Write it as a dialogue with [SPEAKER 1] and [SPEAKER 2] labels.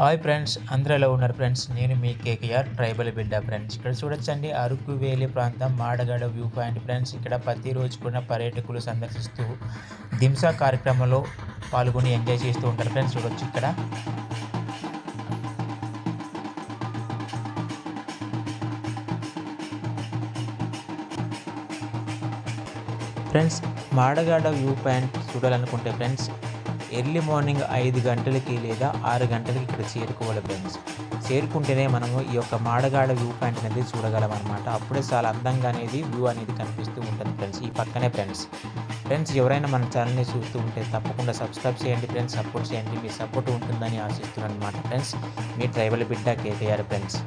[SPEAKER 1] Hi friends అందరూ ఎలా ఉన్నారు ఫ్రెండ్స్? నేను మీ కేకేఆర్ ట్రైబల్ బిడ్డ ఫ్రెండ్స్. ఇక్కడ చూడొచ్చండి అరకు వేలి ప్రాంతం మాడగడ వ్యూ పాయింట్ ఫ్రెండ్స్. ఇక్కడ ప్రతిరోజు కూడా పర్యాటకులు సందర్శిస్తూ దింసా కార్యక్రమంలో పాల్గొని ఎంజాయ్ చేస్తూ ఉంటారు ఫ్రెండ్స్. చూడొచ్చు ఇక్కడ. ఫ్రెండ్స్ మాడగాడ వ్యూ పాయింట్ చూడాలనుకుంటే ఫ్రెండ్స్ ఎర్లీ మార్నింగ్ ఐదు గంటలకి లేదా ఆరు గంటలకి ఇక్కడ చేరుకోవాలి ఫ్రెండ్స్ చేరుకుంటేనే మనము ఈ యొక్క మాడగాడ వ్యూ పాయింట్ అనేది చూడగలం అనమాట అప్పుడే చాలా అందంగా అనేది వ్యూ అనేది కనిపిస్తూ ఉంటుంది ఫ్రెండ్స్ ఈ పక్కనే ఫ్రెండ్స్ ఫ్రెండ్స్ ఎవరైనా మన ఛానల్ని చూస్తూ ఉంటే తప్పకుండా సబ్స్క్రైబ్ చేయండి ఫ్రెండ్స్ సపోర్ట్ చేయండి. మీ సపోర్ట్ ఉంటుందని ఆశిస్తున్నాను అనమాట ఫ్రెండ్స్ మీ ట్రైబల్ బిడ్డ కేటీఆర్ ఫ్రెండ్స్